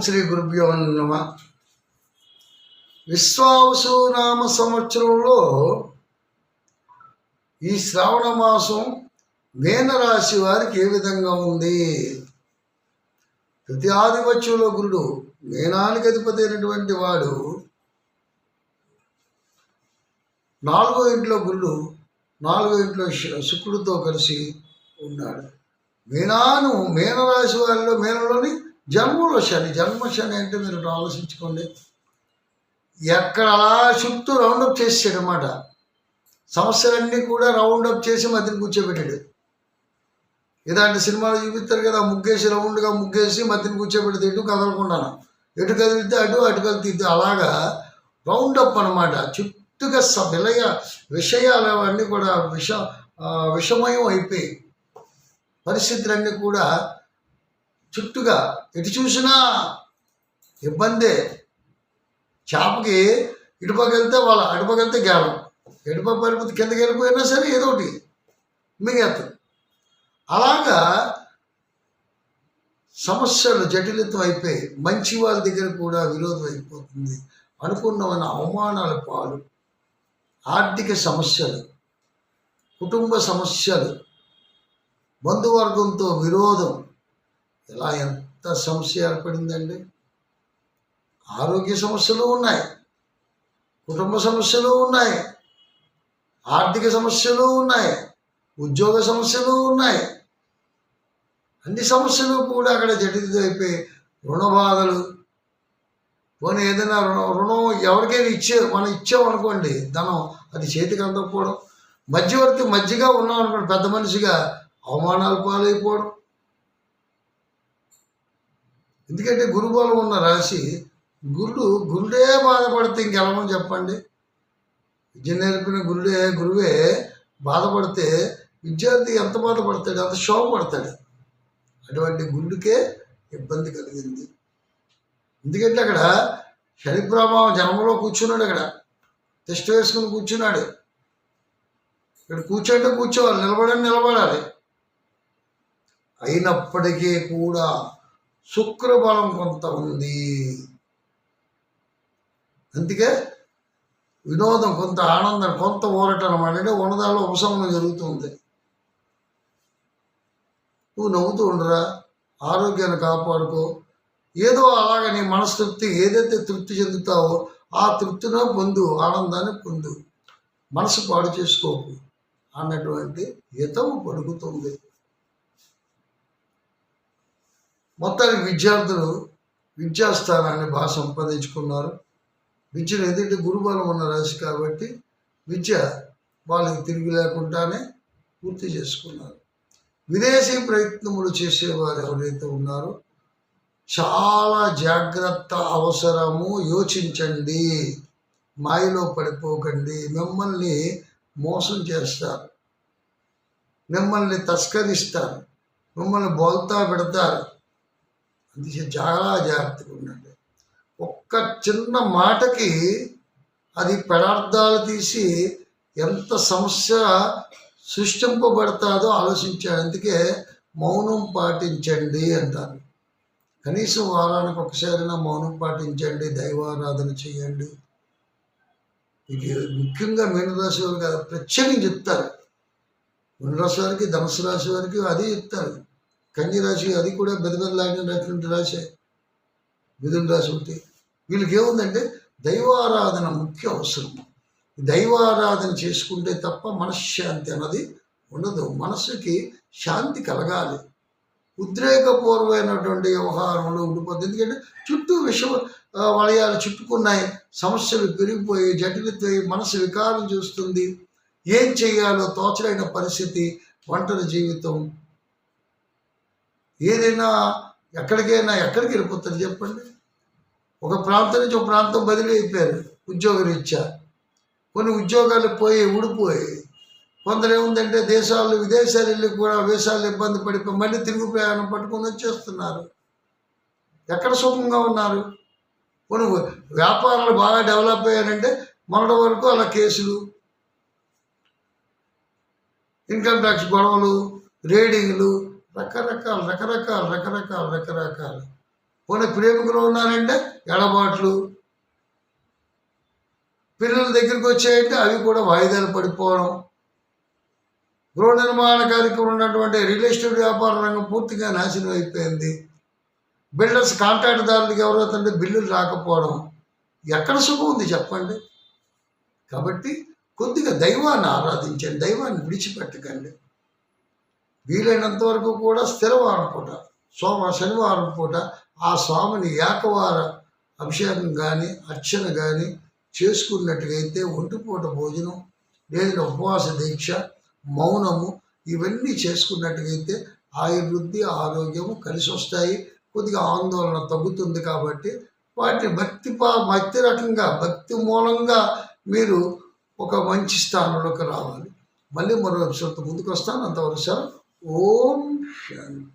శ్రీ గురుభ్యో నమ. విశ్వావసు నామ సంవత్సరంలో ఈ శ్రావణ మాసం మేనరాశి వారికి ఏ విధంగా ఉంది? ప్రతి ఆధిపత్యంలో గురుడు మేనానికి అధిపతి అయినటువంటి వాడు నాలుగో ఇంట్లో గురుడు నాలుగో ఇంట్లో శుక్రుడితో కలిసి ఉన్నాడు. మీనాను మీనరాశి వారిలో మీనలోని జన్మలో శని జన్మ శని అంటే మీరు ఆలోచించుకోండి. ఎక్కడ అలా చుట్టూ రౌండప్ చేసాడు అనమాట సమస్యలన్నీ కూడా రౌండప్ చేసి మధ్యన కూర్చోబెట్టాడు. ఇలాంటి సినిమాలు చూపిస్తారు కదా ముగ్గేసి రౌండ్గా ముగ్గేసి మధ్యన కూర్చోబెడితే ఎటు కదలకుండాను? ఎటు కదిలితే అటు అటు కదిలితే అలాగా రౌండప్ అనమాట చుట్టుగా స విలయ విషయాలు అవన్నీ కూడా విష విషమయం అయిపోయి పరిస్థితులన్నీ కూడా చుట్టుగా ఎటు చూసినా ఇబ్బందే. చేపకి ఇటుపక్క వెళ్తే వాళ్ళ అటుపక్క వెళ్తే గేలం. ఎటుపక్క పడిపోతే కిందకి వెళ్ళిపోయినా సరే ఏదో ఒకటి మిగతాది అలాగా సమస్యలు జటిలితం అయిపోయి మంచి వాళ్ళ దగ్గర కూడా విరోధం అయిపోతుంది అనుకున్నవన్న అవమానాల పాలు ఆర్థిక సమస్యలు కుటుంబ సమస్యలు బంధువర్గంతో విరోధం ఇలా ఎంత సమస్య ఏర్పడిందండి? ఆరోగ్య సమస్యలు ఉన్నాయి. కుటుంబ సమస్యలు ఉన్నాయి. ఆర్థిక సమస్యలు ఉన్నాయి. ఉద్యోగ సమస్యలు ఉన్నాయి. అన్ని సమస్యలు కూడా అక్కడ జటిలైపోయి రుణ బాధలు. పోనీ ఏదైనా రుణం రుణం ఎవరికైనా ఇచ్చే మనం ఇచ్చామనుకోండి ధనం అది చేతికి అందకపోవడం. మధ్యవర్తి మధ్యగా ఉన్నాం అనుకోండి పెద్ద మనిషిగా అవమానాలు పాలైపోవడం. ఎందుకంటే గురుబలం ఉన్న రాశి గురుడు గురుడే బాధపడితే ఇంకెలమని చెప్పండి. విద్య నేర్పిన గురుడే గురువే బాధపడితే విద్యార్థి ఎంత బాధపడతాడు అంత శోభపడతాడు? అటువంటి గురుడికే ఇబ్బంది కలిగింది. ఎందుకంటే అక్కడ శని ప్రభావం జన్మలో కూర్చున్నాడు అక్కడ. టెస్ట్ వేసుకుని కూర్చున్నాడు. ఇక్కడ కూర్చోంటే కూర్చోవాలి నిలబడని నిలబడాలి. అయినప్పటికీ కూడా శుక్రబలం కొంత ఉంది. అందుకే వినోదం కొంత ఆనందం కొంత ఊరట అనమాట అంటే ఉన్నదాలో ఉపశమనం జరుగుతుంది. నువ్వు నవ్వుతూ ఉండరా? ఆరోగ్యాన్ని కాపాడుకో. ఏదో అలాగ నీ మనస్తృప్తి ఏదైతే తృప్తి చెందుతావో ఆ తృప్తిలో పొందు ఆనందాన్ని పొందు. మనసు పాడు చేసుకోకు. అన్నటువంటి హితము పడుకుతుంది మొత్తానికి విద్యార్థులు విద్యాస్థానాన్ని బాగా సంపాదించుకున్నారు. విద్యను ఎదుటి గురుబలం ఉన్న రాశి కాబట్టి విద్య వాళ్ళకి తిరిగి లేకుండానే పూర్తి చేసుకున్నారు. విదేశీ ప్రయత్నములు చేసేవారు ఎవరైతే ఉన్నారో చాలా జాగ్రత్త అవసరము యోచించండి. మాయలో పడిపోకండి. మిమ్మల్ని మోసం చేస్తారు. మిమ్మల్ని తస్కరిస్తారు. మిమ్మల్ని బోల్తా పెడతారు. అందుకే చాలా జాగ్రత్తగా ఉండండి. ఒక్క చిన్న మాటకి అది పదార్థాలు తీసి ఎంత సమస్య సృష్టింపబడతాదో ఆలోచించాడు అందుకే మౌనం పాటించండి అంటారు. కనీసం వారానికి ఒకసారైనా మౌనం పాటించండి దైవారాధన చేయండి. ఇది ముఖ్యంగా మీనరాశి వారికి కదా ప్రత్యేకంగా చెప్తారు. మీనరాశి వారికి ధనుసు రాశి వారికి అది చెప్తారు. కన్యరాశి అది కూడా బెదబెదలాడినటువంటి రాశే. మిథున రాశి ఒకటి వీళ్ళకి ఏముందంటే దైవారాధన ముఖ్య అవసరం. దైవారాధన చేసుకుంటే తప్ప మనశ్శాంతి అన్నది ఉండదు. మనసుకి శాంతి కలగాలి. ఉద్రేకపూర్వమైనటువంటి వ్యవహారంలో ఉండిపోతుంది ఎందుకంటే చుట్టూ విష వలయాలు చుట్టుకున్నాయి. సమస్యలు పెరిగిపోయి జటిలతోయి మనసు వికారం చూస్తుంది. ఏం చేయాలో తోచలేని పరిస్థితి ఒంటరి జీవితం ఏదైనా ఎక్కడికైనా ఎక్కడికి వెళ్ళిపోతారు చెప్పండి. ఒక ప్రాంతం నుంచి ఒక ప్రాంతం బదిలీ అయిపోయారు ఉద్యోగ రీత్యా కొన్ని ఉద్యోగాలు పోయి ఊడిపోయి కొందరు ఏముందంటే దేశాలు విదేశాలు వెళ్ళి కూడా వేషాలు ఇబ్బంది పడిపోయి మళ్ళీ తిరుగు ప్రయాణం పట్టుకొని వచ్చేస్తున్నారు. ఎక్కడ సుఖంగా ఉన్నారు? కొన్ని వ్యాపారాలు బాగా డెవలప్ అయ్యారంటే మొన్నటి వరకు అలా కేసులు ఇన్కమ్ ట్యాక్స్ గొడవలు రేడింగ్లు రకరకాల రకరకాల రకరకాల రకరకాల. పోనీ ప్రేమికులు ఉన్నారంటే ఎడబాట్లు. పిల్లల దగ్గరికి వచ్చాయంటే అవి కూడా వాయిదాలు పడిపోవడం. గృహ నిర్మాణ కార్యక్రమం ఉన్నటువంటి రియల్ ఎస్టేట్ వ్యాపార రంగం పూర్తిగా నాశనం అయిపోయింది. బిల్డర్స్ కాంట్రాక్ట్దారులకు ఎవరైతుంటే బిల్లులు రాకపోవడం. ఎక్కడ సుఖం ఉంది చెప్పండి? కాబట్టి కొద్దిగా దైవాన్ని ఆరాధించండి దైవాన్ని విడిచిపెట్టకండి. వీలైనంత వరకు కూడా స్థిరవారం పూట సోమ శనివారం పూట ఆ స్వామిని ఏకవార అభిషేకం కానీ అర్చన కానీ చేసుకున్నట్లయితే ఒంటిపూట భోజనం లేదా ఉపవాస దీక్ష మౌనము ఇవన్నీ చేసుకున్నట్లయితే ఆయుర్వృద్ధి ఆరోగ్యము కలిసి వస్తాయి. కొద్దిగా ఆందోళన తగ్గుతుంది కాబట్టి వాటిని భక్తి పా భక్తి రకంగా భక్తి మూలంగా మీరు ఒక మంచి స్థానంలోకి రావాలి. మళ్ళీ మరో ఎపిసోడ్తో ముందుకు వస్తాను. అంతవరకు సార్ ఓం శాంతి